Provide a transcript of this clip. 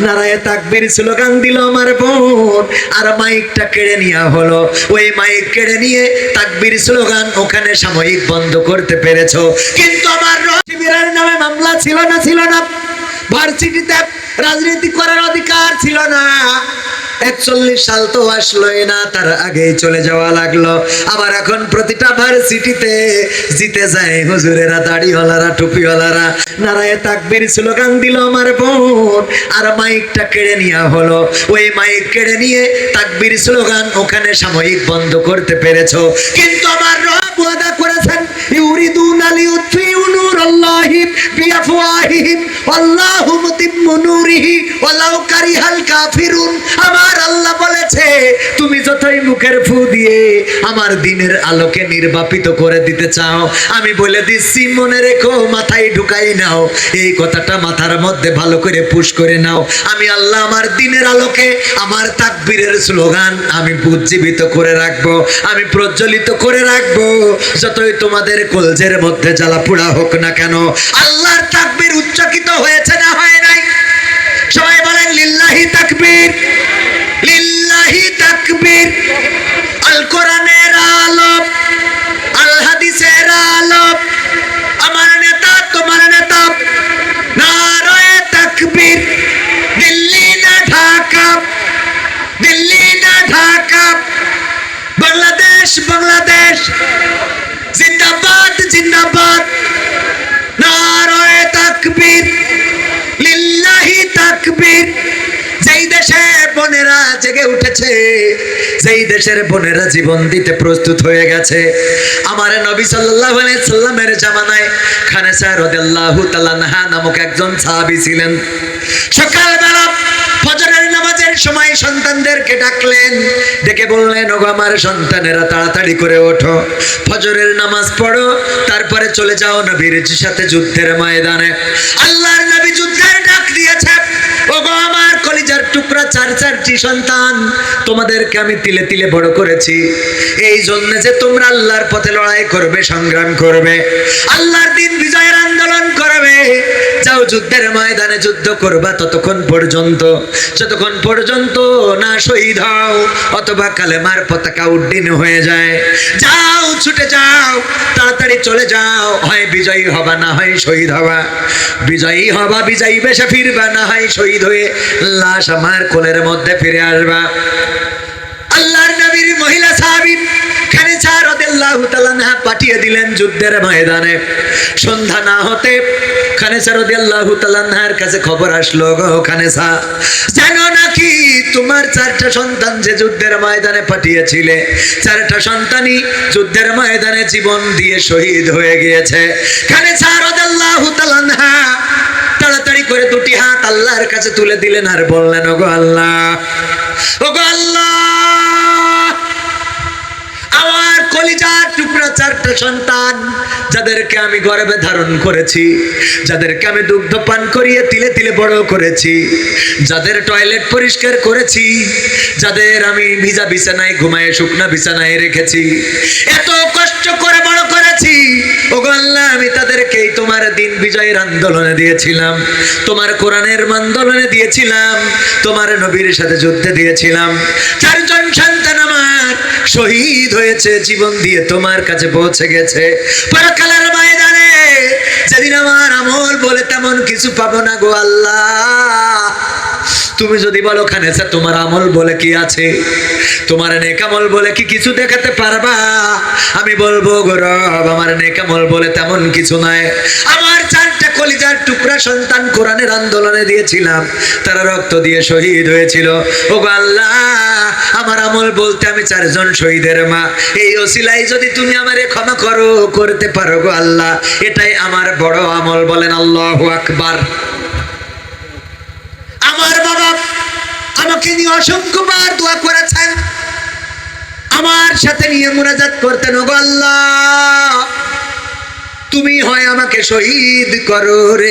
নারায়ে তাকবীর স্লোগান দিল আমার বোন। আর মাইকটা কেড়ে নেওয়া হলো। ওই মাইক কেড়ে নিয়ে তাকবীর ওখানে সাময়িক বন্ধ করতে পেরেছ। কিন্তু আমার নামে মামলা ছিল না ছিল না। ভার্সিটিতে রাজনীতি করার অধিকার ছিল না। একচল্লিশ সাল তো আসলোই না, তার আগেই চলে যাওয়া লাগল। আবার এখন প্রতিটা ভার্সিটিতে জিতে যায় হুজুরেরা, দাড়িওয়ালারা, টুপিওয়ালারা। নারায়ে তাকবীর স্লোগান দিল আমার বোন, আর মাইকটা কেড়ে নেওয়া হলো। ওই মাইক কেড়ে নিয়ে তাকবীর স্লোগান ওখানে সাময়িক বন্ধ করতে পেরেছ। কিন্তু আমার রব ওয়াদা করেছেন, ইউরিদুনা লিউতফিউ নূরাল্লাহি বিআফওয়াহিহিম, আল্লাহু মুতিম্মু আমার আল্লাহ বলেছে, তুমি যতই মুখের ফু দিয়ে আমার দিনের আলোকে নির্বাপিত করে দিতে চাও, আমি বলে দিচ্ছি, মনে রেখো, মাথায় ঢুকাই নাও। এই কথাটা মাথার মধ্যে ভালো করে পুশ করে নাও। আমি আল্লাহ আমার দিনের আলোকে আমার তাকবীরের স্লোগান আমি উজ্জীবিত করে রাখব, আমি প্রজ্বলিত করে রাখব। যতই তোমাদের কলজের মধ্যে জ্বালা পোড়া হোক না কেন, আল্লাহর তাকবীর উচ্চকিত হয়েছে না জেগে উঠেছে। যেই দেশের বোনেরা জীবন দিতে প্রস্তুত হয়ে গেছে। আমার নবী সাল্লামের জামানায় নাহা নামক একজন সাহাবী ছিলেন। সকালবেলা ফজরের নামাজের সময় সন্তানদেরকে ডাকলেন। ডেকে বললেন, ওগো আমার সন্তানেরা, তাড়াতাড়ি করে ওঠো। ফজরের নামাজ পড়ো, তারপরে চলে যাও নবীর সাথে যুদ্ধের ময়দানে। আল্লাহর চার চারটি সন্তান? তোমাদেরকে আমি তিলে তিলে বড় করেছি। এই জন্য যে তোমরা আল্লাহর পথে লড়াই করবে, সংগ্রাম করবে, আল্লাহর দিন বিজয়ের যাও, যুদ্ধের ময়দানে যুদ্ধ করবা ততক্ষণ পর্যন্ত। যতক্ষণ পর্যন্ত না শহীদ হও, অথবা কালেমার পতাকা উড্ডীন হয়ে যায়। যাও, ছুটে যাও, তাড়াতাড়ি চলে যাও। হয় বিজয়ী হবা, না হয় শহীদ হবা। বিজয়ী হবা, বিজয়ী বেশে ফিরবা, না হয় শহীদ হয়ে লাশ আমার কোলের মধ্যে ফিরে আসবা। পাঠিয়ে দিলেন যুদ্ধের ময়দানে। সন্ধ্যা না হতে জীবন দিয়ে শহীদ হয়ে গিয়েছে। তাড়াতাড়ি করে দুটি হাত আল্লাহর কাছে তুলে দিলেন আর বললেন, ওগো আল্লাহ ওগো আল্লাহ আমার কলিজার টুকরা চারটা সন্তান, যাদেরকে আমি গর্ভে ধারণ করেছি, যাদেরকে আমি দুগ্ধ পান করিয়ে তিলে তিলে বড় করেছি, যাদের টয়লেট পরিষ্কার করেছি, যাদের আমি ভিজা বিছানায় ঘুমায় শুকনা বিছানায় রেখেছি। এত কষ্ট করে বড় করেছি, ওগো আল্লাহ, আমি তাদেরকেই তোমার দিন বিজয়ের আন্দোলনে দিয়েছিলাম, তোমার কোরআনের আন্দোলনে দিয়েছিলাম, তোমার নবীর সাথে যুদ্ধে দিয়েছিলাম। চারজন সন্তান আমার শহীদ হয়েছে, জীবন দিয়ে তোমার কাছে পৌঁছে গেছে। পরকালের ময়দানে যেদিন আমার আমল বলে তেমন কিছু পাবো না গো আল্লাহ। তুমি যদি বলো, খানেসা, তোমার আমল বলে কি আছে? তোমার নেকামল বলে কি কিছু দেখাতে পারবা? আমি বলব, গো রব, আমার নেকামল বলে তেমন কিছু নাই আমার চারটা কলিজার টুকরা সন্তান কোরআনের আন্দোলনে দিয়েছিলাম। তারা রক্ত দিয়ে শহীদ হয়েছিল। ও আল্লাহ, আমার আমল বলতে আমি চারজন শহীদের মা। এই ওসিলাই যদি তুমি আমারে ক্ষমা করো, করতে পারো গো আল্লাহ। এটাই আমার বড় আমল বলেন আল্লাহু আকবার। আমার বাবা আমাকে নিয়ে অসংখ্যবার দোয়া করেছেন। আমার সাথে নিয়ে মোনাজাত করতেন, ওগো আল্লাহ। তুমি হয় আমাকে শহীদ করো রে।